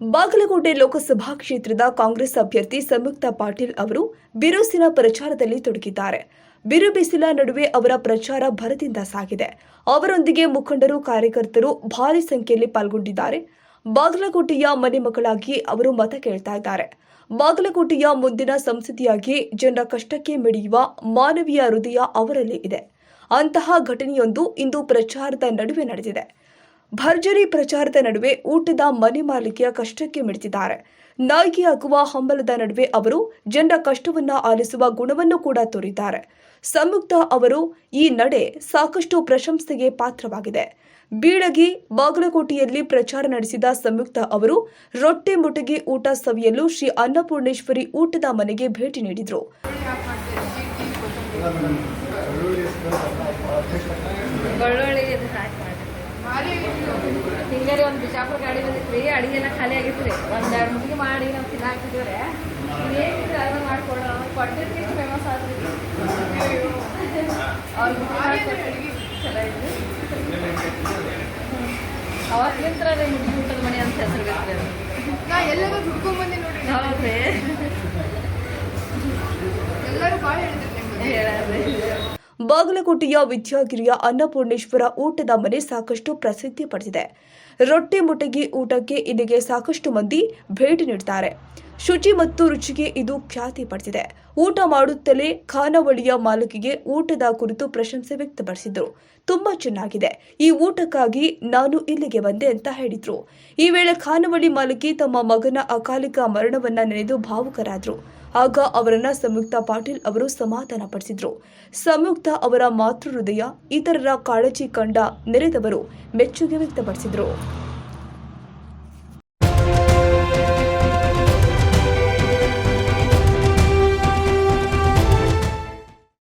ಬಾಗಲಕೋಟೆ ಲೋಕಸಭಾ ಕ್ಷೇತ್ರದ ಕಾಂಗ್ರೆಸ್ ಅಭ್ಯರ್ಥಿ ಸಂಯುಕ್ತ ಪಾಟೀಲ್ ಅವರು ಬಿರುಸಿನ ಪ್ರಚಾರದಲ್ಲಿ ತೊಡಗಿದ್ದಾರೆ. ಬಿರುಬಿಸಿಲ ನಡುವೆ ಅವರ ಪ್ರಚಾರ ಭರದಿಂದ ಸಾಗಿದೆ. ಅವರೊಂದಿಗೆ ಮುಖಂಡರು, ಕಾರ್ಯಕರ್ತರು ಭಾರಿ ಸಂಖ್ಯೆಯಲ್ಲಿ ಪಾಲ್ಗೊಂಡಿದ್ದಾರೆ. ಬಾಗಲಕೋಟೆಯ ಮನೆ ಮಕ್ಕಳಾಗಿ ಅವರು ಮತ ಕೇಳ್ತಾ ಇದ್ದಾರೆ. ಬಾಗಲಕೋಟೆಯ ಮುಂದಿನ ಸಂಸದಿಯಾಗಿ ಜನರ ಕಷ್ಟಕ್ಕೆ ಮಿಡಿಯುವ ಮಾನವೀಯ ಹೃದಯ ಅವರಲ್ಲಿ ಇದೆ. ಅಂತಹ ಘಟನೆಯೊಂದು ಇಂದು ಪ್ರಚಾರದ ನಡುವೆ ನಡೆದಿದೆ. ಭರ್ಜರಿ ಪ್ರಚಾರದ ನಡುವೆ ಊಟದ ಮನೆ ಮಾಲಿಕೆಯ ಕಷ್ಟಕ್ಕೆ ಮಿಡಿದಿದ್ದಾರೆ. ನಾಯಿಗೆಯಾಗುವ ಹಂಬಲದ ನಡುವೆ ಅವರು ಜನರ ಕಷ್ಟವನ್ನ ಆಲಿಸುವ ಗುಣವನ್ನು ಕೂಡ ತೋರಿದ್ದಾರೆ. ಸಂಯುಕ್ತ ಅವರು ಈ ನಡೆ ಸಾಕಷ್ಟು ಪ್ರಶಂಸೆಗೆ ಪಾತ್ರವಾಗಿದೆ. ಬೀಳಗಿ, ಬಾಗಲಕೋಟೆಯಲ್ಲಿ ಪ್ರಚಾರ ನಡೆಸಿದ ಸಂಯುಕ್ತ ಅವರು ರೊಟ್ಟಿ ಮುಟಗಿ ಊಟ ಸವಿಯಲು ಶ್ರೀ ಅನ್ನಪೂರ್ಣೇಶ್ವರಿ ಊಟದ ಮನೆಗೆ ಭೇಟಿ ನೀಡಿದರು. ಬೆಳ್ಳುಳ್ಳಿ ಹಿಂಗಾರಿ ಒಂದು ಬಿಜಾಪುರ ಗಾಡಿ ಬಂದಿತ್ತು ರೀ ಅಡಿಗೆ ಎಲ್ಲ ಖಾಲಿ ಆಗಿತ್ತು ರೀ ಒಂದು ಎರಡು ಮುಗಿ ಮಾಡಿ ನಾವು ತಿನ್ನಾಕ್ತಿದ್ವಿ ರೀ ಏನಿದ್ರೆ ಅದನ್ನ ಮಾಡ್ಕೊಡೋ ಕೊಟ್ಟಿರ್ತೀವಿ ಫೇಮಸ್ ಆದ್ರಿ. ಅವ್ರಿಗೆ ಚಲೋ ಐತ್ರಿ ಅವತ್ತಿಂತ್ರ ಮುಗಿ ಊಟದ ಮನೆ ಅಂತ ಹೆಸರು ಗೊತ್ತಿದೆ ನಾ ಎಲ್ಲರೂ ದುಡ್ಕೊಂಡ್ ಬಂದೆ ನೋಡ್ರಿ. ಹೌದ್ರಿ. ಎಲ್ಲರೂ ಭಾಳ ಹೇಳಿದ್ರು ನಿಮ್ಗೆ. ಹೇಳಿ ಬಾಗಲಕೋಟೆಯ ವಿದ್ಯಾಗಿರಿಯ ಅನ್ನಪೂರ್ಣೇಶ್ವರ ಊಟದ ಮನೆ ಸಾಕಷ್ಟು ಪ್ರಸಿದ್ಧಿ ಪಡೆದಿದೆ. ರೊಟ್ಟಿ ಮುಟಗಿ ಊಟಕ್ಕೆ ಇಲ್ಲಿಗೆ ಸಾಕಷ್ಟು ಮಂದಿ ಭೇಟಿ ನೀಡುತ್ತಾರೆ ಶುಚಿ ಮತ್ತು ರುಚಿಗೆ ಇದು ಖ್ಯಾತಿ ಪಡೆದಿದೆ. ಊಟ ಮಾಡುತ್ತಲೇ ಖಾನಾವಳಿಯ ಮಾಲಕಿಗೆ ಊಟದ ಕುರಿತು ಪ್ರಶಂಸೆ ವ್ಯಕ್ತಪಡಿಸಿದ್ರು. ತುಂಬಾ ಚೆನ್ನಾಗಿದೆ. ಈ ಊಟಕ್ಕಾಗಿ ನಾನು ಇಲ್ಲಿಗೆ ಬಂದೆ ಅಂತ ಹೇಳಿದ್ರು. ಈ ವೇಳೆ ಖಾನಾವಳಿ ಮಾಲಕಿ ತಮ್ಮ ಮಗನ ಅಕಾಲಿಕ ಮರಣವನ್ನ ನೆನೆದು ಭಾವುಕರಾದ್ರು. ಆಗ ಅವರನ್ನ ಸಂಯುಕ್ತ ಪಾಟೀಲ್ ಅವರು ಸಮಾಧಾನ ಪಡಿಸಿದ್ರು. ಸಂಯುಕ್ತ ಅವರ ಮಾತೃ ಹೃದಯ ಇತರರ ಕಾಳಜಿ ಕಂಡ ನೆರೆದವರು ಮೆಚ್ಚುಗೆ ವ್ಯಕ್ತಪಡಿಸಿದ್ರು.